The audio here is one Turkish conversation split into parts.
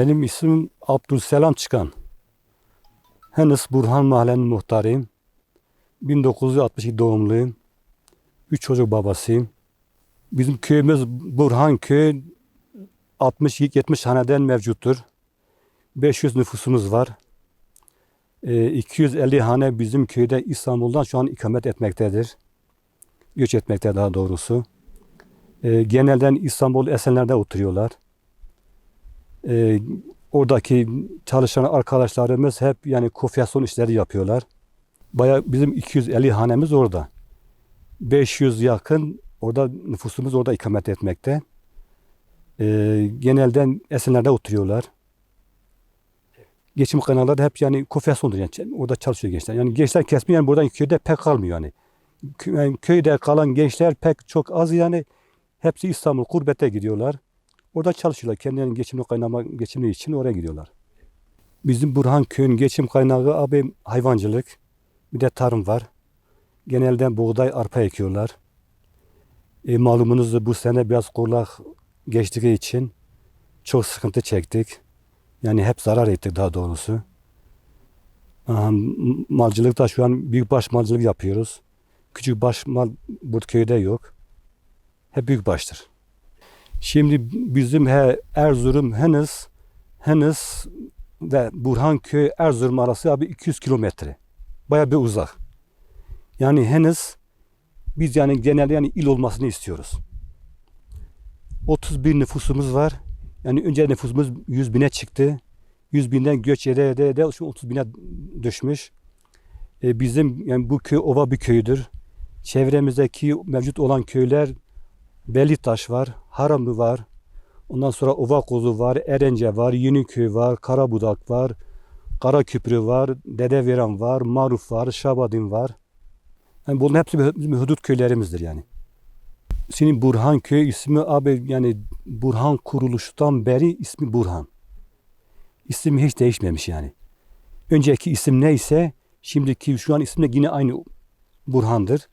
Benim ismim Abdülselam Çıkan. Henüz Burhan Mahallenin muhtarıyım. 1962 doğumluyum. Üç çocuk babasıyım. Bizim köyümüz Burhan Köy 60-70 haneden mevcuttur. 500 nüfusumuz var. Ee, 250 hane bizim köyde İstanbul'dan şu an ikamet etmektedir. Göç etmekte daha doğrusu. Ee, genelden İstanbul Esenler'de oturuyorlar. Ee, oradaki çalışan arkadaşlarımız hep yani kofyasyon işleri yapıyorlar. Baya bizim 250 hanemiz orada. 500 yakın orada nüfusumuz orada ikamet etmekte. Ee, genelden Esenler'de oturuyorlar. Geçim kanalları hep yani kofyasyondur yani orada çalışıyor gençler. Yani gençler kesmiyor yani buradan köyde pek kalmıyor yani köyde kalan gençler pek çok az yani. Hepsi İstanbul kurbete gidiyorlar. Orada çalışıyorlar. Kendilerinin geçimini kaynama geçimleri için oraya gidiyorlar. Bizim Burhan köyün geçim kaynağı abi hayvancılık. Bir de tarım var. Genelde buğday, arpa ekiyorlar. E, malumunuz bu sene biraz kurak geçtiği için çok sıkıntı çektik. Yani hep zarar ettik daha doğrusu. Aha, malcılıkta şu an büyükbaş malcılık yapıyoruz. Küçük baş mal bu köyde yok. Hep büyükbaştır. Şimdi bizim he, Erzurum henüz henüz ve Burhanköy Erzurum arası abi 200 kilometre. Baya bir uzak. Yani henüz biz yani genelde yani il olmasını istiyoruz. 31 nüfusumuz var. Yani önce nüfusumuz 100 bine çıktı. 100 binden göç ede ede ede şu 30 bine düşmüş. E, bizim yani bu köy ova bir köydür. Çevremizdeki mevcut olan köyler Belitaş var, Haramlı var. Ondan sonra Ovakozu var, Erence var, Yeniköy var, Karabudak var, Karaköprü var, Dedeveren var, Maruf var, Şabadin var. Yani bunların hepsi bizim hudut köylerimizdir yani. Şimdi Burhan köy ismi abi yani Burhan kuruluştan beri ismi Burhan. İsim hiç değişmemiş yani. Önceki isim neyse şimdiki şu an isim de yine aynı Burhan'dır.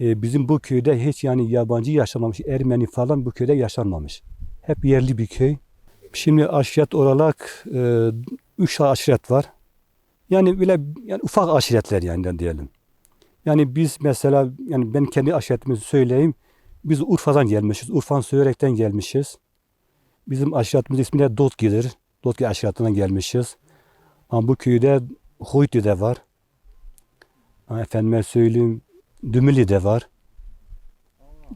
Ee, bizim bu köyde hiç yani yabancı yaşamamış, Ermeni falan bu köyde yaşanmamış. Hep yerli bir köy. Şimdi aşiret olarak e, üç aşiret var. Yani böyle yani ufak aşiretler yani diyelim. Yani biz mesela yani ben kendi aşiretimizi söyleyeyim. Biz Urfa'dan gelmişiz. Urfa'nın Söyrek'ten gelmişiz. Bizim aşiretimiz ismi de Dotki'dir. Dotki aşiretinden gelmişiz. Ama bu köyde Hoyti'de var. Ha, efendime söyleyeyim Dümülü de var.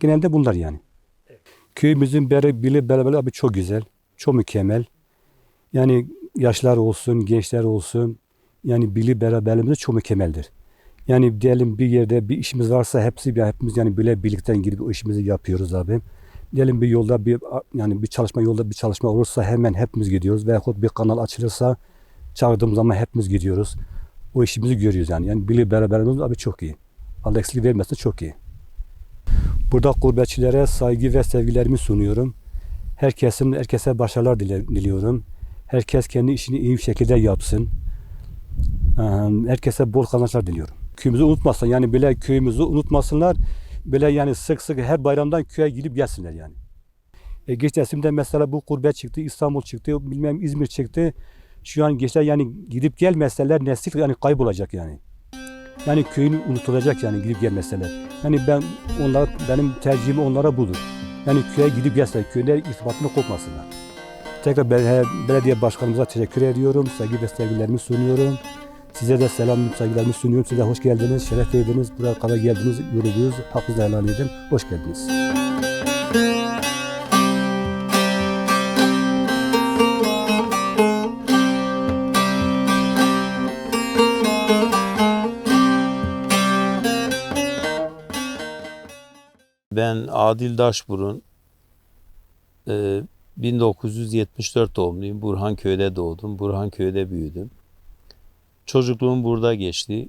Genelde bunlar yani. Köyümüzün bile beraber abi çok güzel. Çok mükemmel. Yani yaşlar olsun, gençler olsun. Yani bili beraberliğimiz çok mükemmeldir. Yani diyelim bir yerde bir işimiz varsa hepsi bir hepimiz yani böyle birlikten gidip o işimizi yapıyoruz abi. Diyelim bir yolda bir yani bir çalışma yolda bir çalışma olursa hemen hepimiz gidiyoruz veyahut bir kanal açılırsa çağırdığım zaman hepimiz gidiyoruz. O işimizi görüyoruz yani. Yani bili beraberliğimiz abi çok iyi. Allah eksik vermesin çok iyi. Burada gurbetçilere saygı ve sevgilerimi sunuyorum. Herkesin herkese başarılar diliyorum. Herkes kendi işini iyi bir şekilde yapsın. Herkese bol kazançlar diliyorum. Köyümüzü unutmasın. Yani böyle köyümüzü unutmasınlar. Böyle yani sık sık her bayramdan köye gidip gelsinler yani. E, geç nesimde mesela bu gurbet çıktı, İstanbul çıktı, bilmem İzmir çıktı. Şu an gençler yani gidip gelmeseler nesil yani kaybolacak yani. Yani köyün unutulacak yani gidip gelmeseler. Yani ben onlar benim tercihim onlara budur. Yani köye gidip gelseler, köyde irtibatını kopmasınlar. Tekrar bel- belediye başkanımıza teşekkür ediyorum. Sevgi ve sevgilerimi sunuyorum. Size de selam, saygılarımı sunuyorum. Size hoş geldiniz, şeref verdiniz. Buraya kadar geldiniz, yürüdünüz. Hakkınızı helal edin. Hoş geldiniz. Ben Adil Daşburun. Ee, 1974 doğumluyum. Burhanköy'de doğdum. Burhanköy'de büyüdüm. Çocukluğum burada geçti.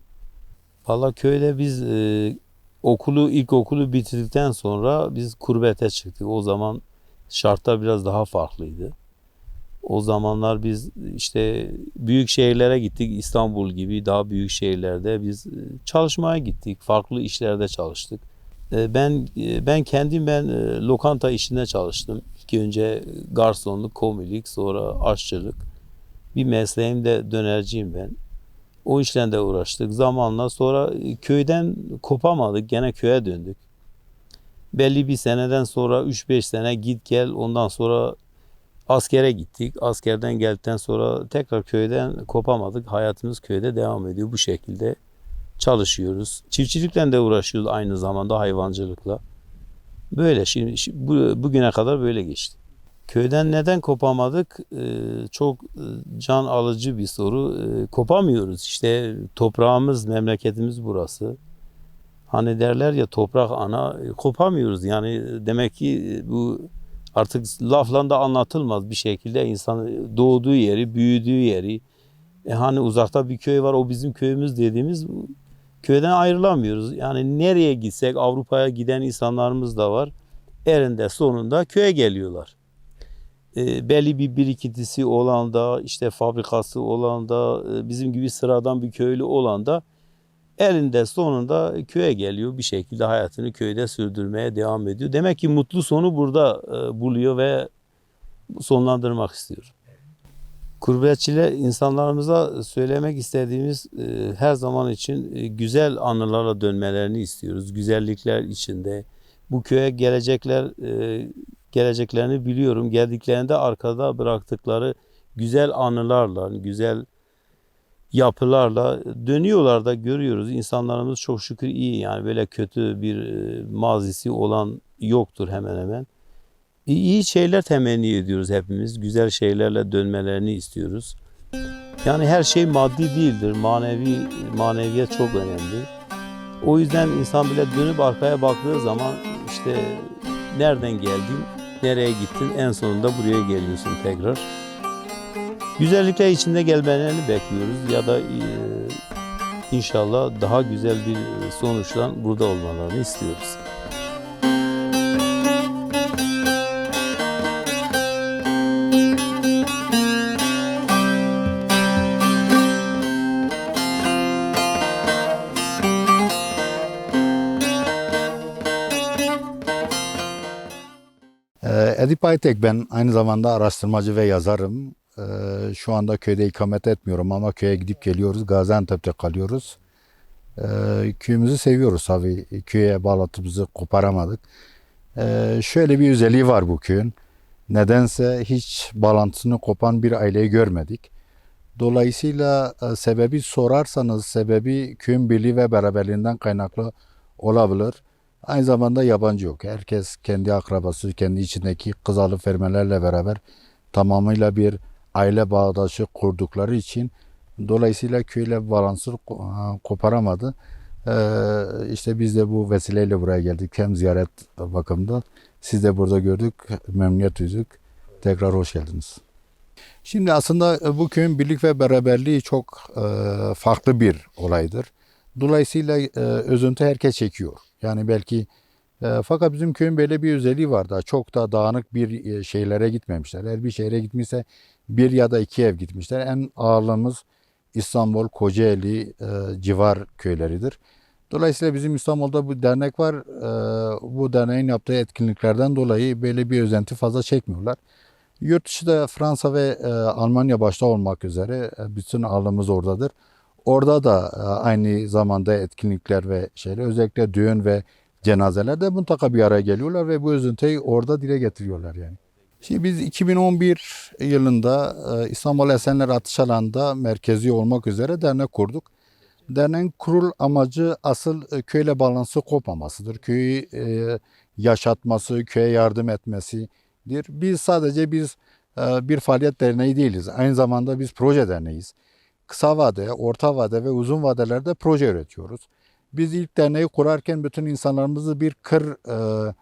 Valla köyde biz e, okulu, ilkokulu bitirdikten sonra biz kurbete çıktık. O zaman Şartlar biraz daha farklıydı. O zamanlar biz işte büyük şehirlere gittik. İstanbul gibi daha büyük şehirlerde biz e, çalışmaya gittik. Farklı işlerde çalıştık. E, Ben e, ben kendim ben e, lokanta işinde çalıştım. İlk önce garsonluk, komilik, sonra aşçılık. Bir mesleğim de dönerciyim ben. O işle de uğraştık. Zamanla sonra e, köyden kopamadık. Gene köye döndük. Belli bir seneden sonra 3-5 sene git gel ondan sonra askere gittik. Askerden geldikten sonra tekrar köyden kopamadık. Hayatımız köyde devam ediyor. Bu şekilde çalışıyoruz. Çiftçilikle de uğraşıyoruz aynı zamanda hayvancılıkla. Böyle şimdi, şi- bu, bugüne kadar böyle geçti. Köyden neden kopamadık? Ee, çok e, can alıcı bir soru. Ee, kopamıyoruz. İşte toprağımız, memleketimiz burası. Hani derler ya toprak ana e, kopamıyoruz. Yani demek ki e, bu artık lafla da anlatılmaz bir şekilde insan doğduğu yeri, büyüdüğü yeri. E hani uzakta bir köy var o bizim köyümüz dediğimiz köyden ayrılamıyoruz. Yani nereye gitsek Avrupa'ya giden insanlarımız da var. Erinde sonunda köye geliyorlar. E, belli bir birikintisi olan da işte fabrikası olan da e, bizim gibi sıradan bir köylü olan da elinde sonunda köye geliyor bir şekilde hayatını köyde sürdürmeye devam ediyor. Demek ki mutlu sonu burada e, buluyor ve sonlandırmak istiyor. Gurbetçiler insanlarımıza söylemek istediğimiz e, her zaman için e, güzel anılarla dönmelerini istiyoruz. Güzellikler içinde. Bu köye gelecekler e, geleceklerini biliyorum. Geldiklerinde arkada bıraktıkları güzel anılarla, güzel yapılarla dönüyorlar da görüyoruz. İnsanlarımız çok şükür iyi yani böyle kötü bir e, mazisi olan yoktur hemen hemen. İyi şeyler temenni ediyoruz hepimiz. Güzel şeylerle dönmelerini istiyoruz. Yani her şey maddi değildir. Manevi maneviyat çok önemli. O yüzden insan bile dönüp arkaya baktığı zaman işte nereden geldin, nereye gittin, en sonunda buraya geliyorsun tekrar. Güzellikler içinde gelmelerini bekliyoruz ya da e, inşallah daha güzel bir sonuçla burada olmalarını istiyoruz. Edip Aytek ben aynı zamanda araştırmacı ve yazarım. Ee, Şu anda köyde ikamet etmiyorum ama köye gidip geliyoruz. Gaziantep'te kalıyoruz. Ee, Köyümüzü seviyoruz tabii. Köye bağlantımızı koparamadık. Ee, Şöyle bir özelliği var bu köyün. Nedense hiç bağlantısını kopan bir aileyi görmedik. Dolayısıyla e, sebebi sorarsanız sebebi köyün birliği ve beraberliğinden kaynaklı olabilir. Aynı zamanda yabancı yok. Herkes kendi akrabası, kendi içindeki kızalı fermelerle beraber tamamıyla bir aile bağdaşı kurdukları için dolayısıyla köyle balansı ko- koparamadı. Ee, işte biz de bu vesileyle buraya geldik. Hem ziyaret bakımında. Siz de burada gördük. Memnuniyet duyduk. Tekrar hoş geldiniz. Şimdi aslında bu köyün birlik ve beraberliği çok e, farklı bir olaydır. Dolayısıyla e, özüntü herkes çekiyor. Yani belki e, fakat bizim köyün böyle bir özelliği var da çok da dağınık bir e, şeylere gitmemişler. Eğer bir şehre gitmişse bir ya da iki ev gitmişler. En ağırlığımız İstanbul, Kocaeli e, civar köyleridir. Dolayısıyla bizim İstanbul'da bu dernek var. E, bu derneğin yaptığı etkinliklerden dolayı böyle bir özenti fazla çekmiyorlar. Yurt dışı da Fransa ve e, Almanya başta olmak üzere e, bütün ağırlığımız oradadır. Orada da e, aynı zamanda etkinlikler ve şeyler özellikle düğün ve cenazelerde mutlaka bir araya geliyorlar ve bu üzüntüyü orada dile getiriyorlar yani. Şimdi biz 2011 yılında e, İstanbul Esenler Atış Alanı'nda merkezi olmak üzere dernek kurduk. Derneğin kurul amacı asıl e, köyle balansı kopmamasıdır. Köyü yaşatması, köye yardım etmesidir. Biz sadece biz bir faaliyet derneği değiliz. Aynı zamanda biz proje derneğiyiz kısa vade, orta vade ve uzun vadelerde proje üretiyoruz. Biz ilk derneği kurarken bütün insanlarımızı bir kır e,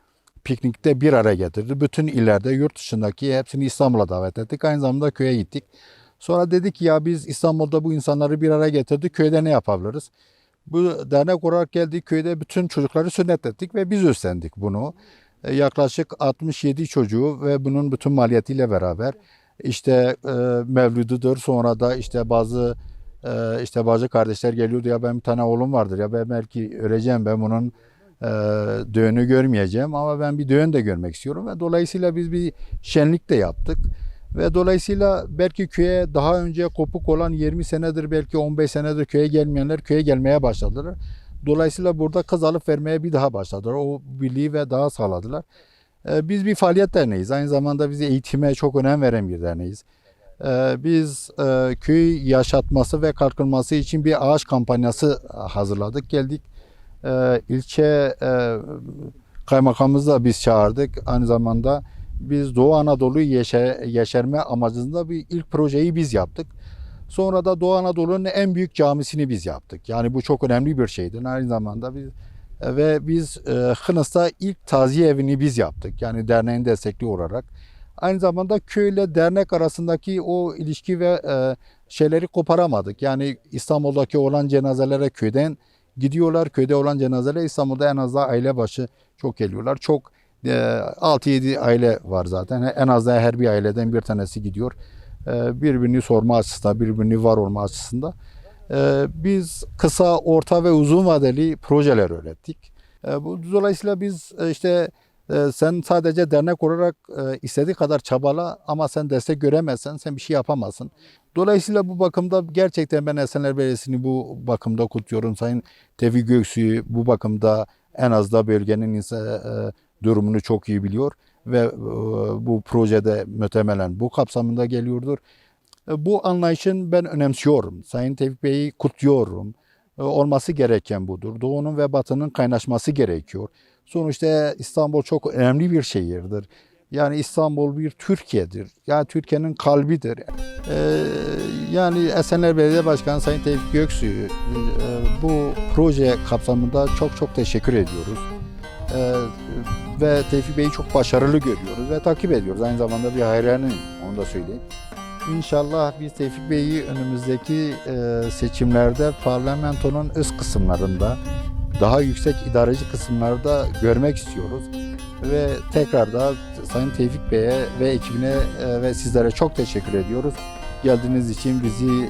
piknikte bir araya getirdik. Bütün illerde, yurt dışındaki hepsini İstanbul'a davet ettik. Aynı zamanda köye gittik. Sonra dedik ya biz İstanbul'da bu insanları bir araya getirdik. Köyde ne yapabiliriz? Bu dernek olarak geldik köyde bütün çocukları sünnet ettik ve biz üstlendik bunu. e, yaklaşık 67 çocuğu ve bunun bütün maliyetiyle beraber işte e, mevlududur sonra da işte bazı e, işte bazı kardeşler geliyordu ya ben bir tane oğlum vardır ya ben belki öleceğim ben bunun e, düğünü görmeyeceğim ama ben bir düğün de görmek istiyorum ve dolayısıyla biz bir şenlik de yaptık. Ve dolayısıyla belki köye daha önce kopuk olan 20 senedir belki 15 senedir köye gelmeyenler köye gelmeye başladılar. Dolayısıyla burada kız alıp vermeye bir daha başladılar. O birliği ve daha sağladılar. Ee, Biz bir faaliyet derneğiyiz. Aynı zamanda biz eğitime çok önem veren bir derneğiz. Ee, Biz e, köy yaşatması ve kalkınması için bir ağaç kampanyası hazırladık. Geldik Ee, ilçe e, kaymakamımızı da biz çağırdık. Aynı zamanda biz Doğu Anadolu'yu yeşer, yeşerme amacında bir ilk projeyi biz yaptık. Sonra da Doğu Anadolu'nun en büyük camisini biz yaptık. Yani bu çok önemli bir şeydi. Aynı zamanda biz ve biz e, Hınıs'ta ilk taziye evini biz yaptık. Yani derneğin destekli olarak. Aynı zamanda köyle dernek arasındaki o ilişki ve e, şeyleri koparamadık. Yani İstanbul'daki olan cenazelere köyden gidiyorlar. Köyde olan cenazeler İstanbul'da en az aile başı çok geliyorlar. Çok e, 6-7 aile var zaten. En az her bir aileden bir tanesi gidiyor. E, birbirini sorma açısından, birbirini var olma açısından. E, biz kısa, orta ve uzun vadeli projeler öğrettik. E, bu dolayısıyla biz e, işte e, sen sadece dernek olarak e, istediği kadar çabala ama sen destek göremezsen sen bir şey yapamazsın. Dolayısıyla bu bakımda gerçekten ben Esenler Belediyesi'ni bu bakımda kutluyorum. Sayın Tevfik Göksu'yu bu bakımda en az da bölgenin insan, e, durumunu çok iyi biliyor ve bu projede muhtemelen bu kapsamında geliyordur. E, Bu anlayışın ben önemsiyorum. Sayın Tevfik Bey'i kutluyorum. E, Olması gereken budur. Doğu'nun ve Batı'nın kaynaşması gerekiyor. Sonuçta İstanbul çok önemli bir şehirdir. Yani İstanbul bir Türkiye'dir. Yani Türkiye'nin kalbidir. Ee, yani Esenler Belediye Başkanı Sayın Tevfik Göksu'yu e, bu proje kapsamında çok çok teşekkür ediyoruz. Ee, ve Tevfik Bey'i çok başarılı görüyoruz ve takip ediyoruz. Aynı zamanda bir hayranıyım onu da söyleyeyim. İnşallah biz Tevfik Bey'i önümüzdeki e, seçimlerde parlamentonun üst kısımlarında daha yüksek idareci kısımlarda görmek istiyoruz. Ve tekrar da Sayın Tevfik Bey'e ve ekibine e, ve sizlere çok teşekkür ediyoruz. Geldiğiniz için bizi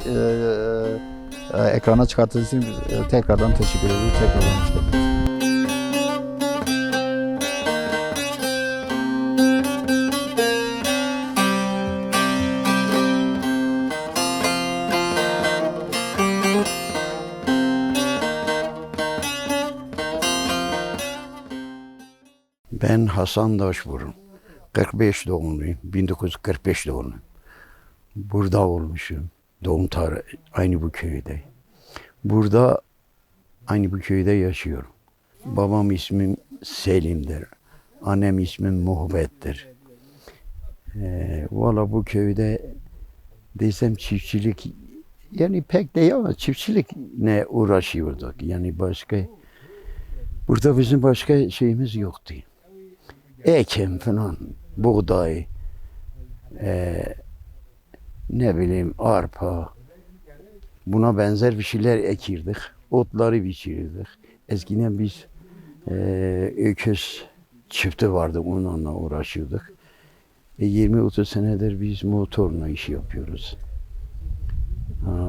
e, ekrana çıkarttığınız için tekrardan teşekkür ediyoruz. Tekrardan hoş geldiniz. Ben Hasan Daşburun. 45 doğumluyum. 1945 doğumluyum. Burada olmuşum. Doğum tarihi aynı bu köyde. Burada aynı bu köyde yaşıyorum. Babam ismim Selim'dir. Annem ismim Muhabbet'tir. Ee, Valla bu köyde desem çiftçilik yani pek değil ama çiftçilik ne uğraşıyorduk. Yani başka burada bizim başka şeyimiz yoktu ekim falan, buğday, eee, ne bileyim arpa, buna benzer bir şeyler ekirdik. Otları biçirirdik. Eskiden biz eee öküz çifti vardı onunla uğraşıyorduk. E, 20-30 senedir biz motorla iş yapıyoruz.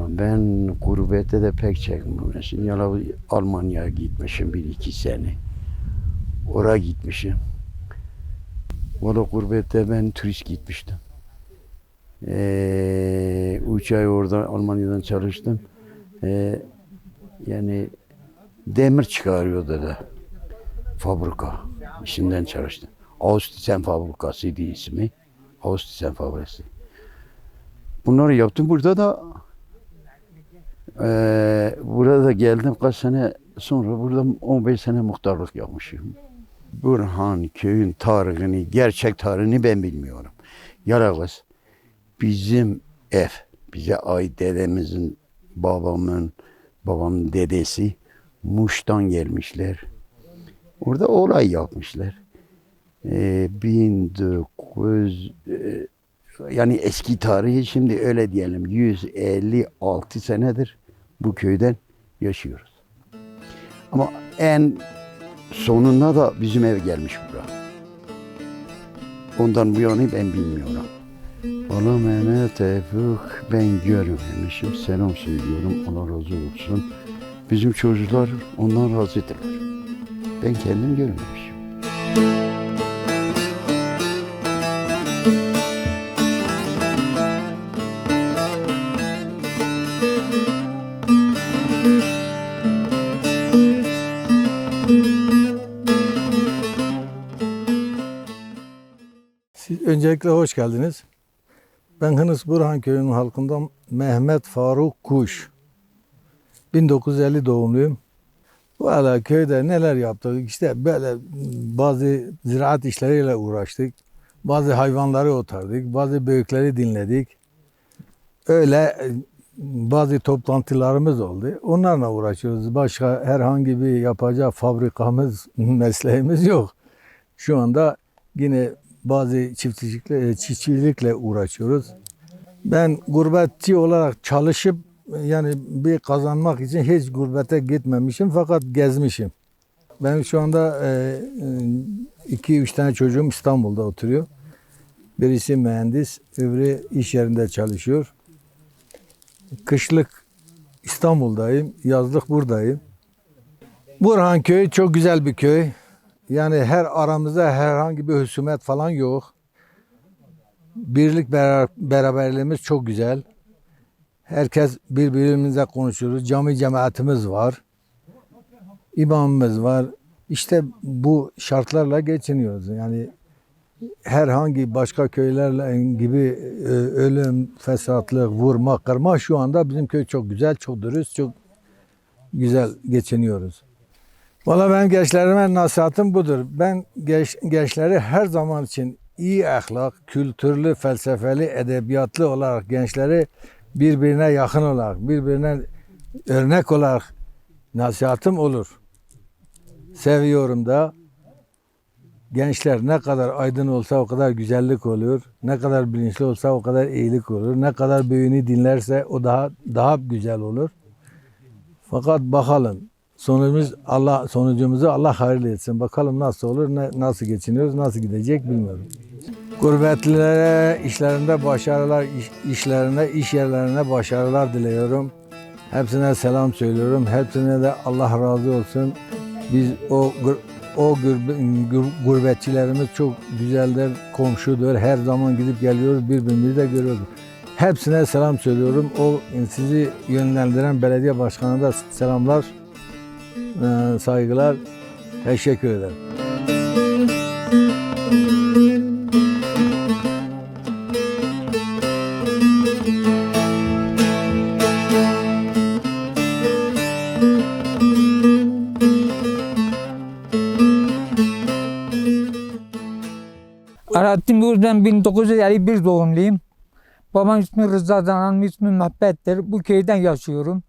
Ben gurbette de pek çekmemişim. Yala Almanya'ya gitmişim bir iki sene. Oraya gitmişim. Valla gurbette ben turist gitmiştim. Ee, üç ay orada Almanya'dan çalıştım. Ee, yani demir çıkarıyordu da fabrika. İşinden çalıştım. Austisen fabrikasıydı ismi. Austisen fabrikası. Bunları yaptım. Burada da eee burada da geldim kaç sene sonra burada 15 sene muhtarlık yapmışım. Burhan köyün tarihini, gerçek tarihini ben bilmiyorum. Yalnız bizim ev, bize ait dedemizin, babamın, babamın dedesi Muş'tan gelmişler. Orada olay yapmışlar. Ee, 1900 e, yani eski tarihi şimdi öyle diyelim 156 senedir bu köyden yaşıyoruz. Ama en sonunda da bizim ev gelmiş buraya. Ondan bu yana ben bilmiyorum. Valla Mehmet Tevfik ben görmemişim. Selam söylüyorum. Allah razı olsun. Bizim çocuklar ondan razıdırlar. Ben kendim görmemişim. Siz öncelikle hoş geldiniz. Ben Hınıs Burhan köyünün halkından Mehmet Faruk Kuş. 1950 doğumluyum. Valla köyde neler yaptık? İşte böyle bazı ziraat işleriyle uğraştık. Bazı hayvanları otardık. Bazı büyükleri dinledik. Öyle e, bazı toplantılarımız oldu. Onlarla uğraşıyoruz. Başka herhangi bir yapacak fabrikamız, mesleğimiz yok. Şu anda yine bazı çiftçilikle, e, çiftçilikle uğraşıyoruz. Ben gurbetçi olarak çalışıp yani bir kazanmak için hiç gurbete gitmemişim fakat gezmişim. Ben şu anda e, e, iki üç tane çocuğum İstanbul'da oturuyor. Birisi mühendis, öbürü iş yerinde çalışıyor. Kışlık İstanbul'dayım, yazlık buradayım. Burhan köyü çok güzel bir köy. Yani her aramızda herhangi bir husumet falan yok. Birlik bera- beraberliğimiz çok güzel. Herkes birbirimizle konuşuyoruz. Cami cemaatimiz var. İmamımız var. İşte bu şartlarla geçiniyoruz. Yani herhangi başka köylerle gibi e, ölüm, fesatlık, vurma, kırma şu anda bizim köy çok güzel, çok dürüst, çok güzel geçiniyoruz. Valla ben gençlerime nasihatım budur. Ben genç, gençleri her zaman için iyi ahlak, kültürlü, felsefeli, edebiyatlı olarak gençleri birbirine yakın olarak, birbirine örnek olarak nasihatım olur. Seviyorum da gençler ne kadar aydın olsa o kadar güzellik oluyor. Ne kadar bilinçli olsa o kadar iyilik olur. Ne kadar büyüğünü dinlerse o daha daha güzel olur. Fakat bakalım sonucumuz Allah sonucumuzu Allah hayırlı etsin. Bakalım nasıl olur, ne, nasıl geçiniyoruz, nasıl gidecek bilmiyorum. Gurbetlilere işlerinde başarılar, iş, işlerine, iş yerlerine başarılar diliyorum. Hepsine selam söylüyorum. Hepsine de Allah razı olsun. Biz o o gurbe- gur- gurbetçilerimiz çok güzeldir, komşudur. Her zaman gidip geliyoruz, birbirimizi de görüyoruz. Hepsine selam söylüyorum. O sizi yönlendiren belediye başkanına da selamlar, saygılar. Teşekkür ederim. Alaaddin Bey'den 1951 doğumluyum. Babam ismi Rıza Zanan, ismi Mehmet'tir. Bu köyden yaşıyorum.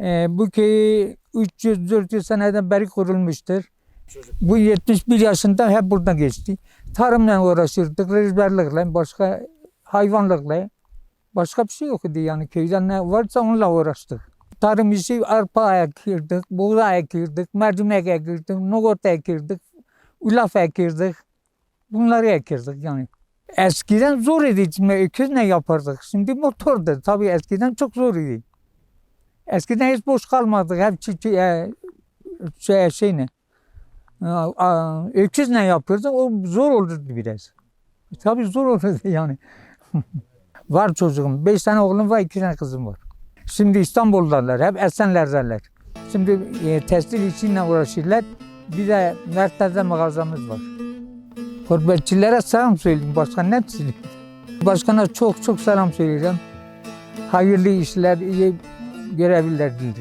Ee, bu köy 300-400 seneden beri kurulmuştur. Bu 71 yaşında hep burada geçti. Tarımla uğraşırdık, rızberlikle, başka hayvanlıkla. Başka bir şey yoktu yani köyden ne varsa onunla uğraştık. Tarım işi arpa ekirdik, buğday ekirdik, mercimek ekirdik, nohut ekirdik, ulaf ekirdik. Bunları ekirdik yani. Eskiden zor idi. Şimdi öküz ne yapardık? Şimdi motordur. Tabii eskiden çok zor idi. Eskiden hiç boş kalmadık. Hep çiftçi, e, şey, şey ne? A- a- Öküz ne yapıyorduk? O zor olurdu biraz. Tabii zor olurdu yani. var çocuğum. Beş tane oğlum var, iki tane kızım var. Şimdi İstanbul'dalar. Hep Esenler'deler. Şimdi e, tekstil işiyle uğraşırlar. Bir de Mertler'de mağazamız var. Gurbetçilere selam söyleyeyim. Başka ne söyleyeyim? Başkana çok çok selam söyleyeceğim. Hayırlı işler, iyi görevliler dildi.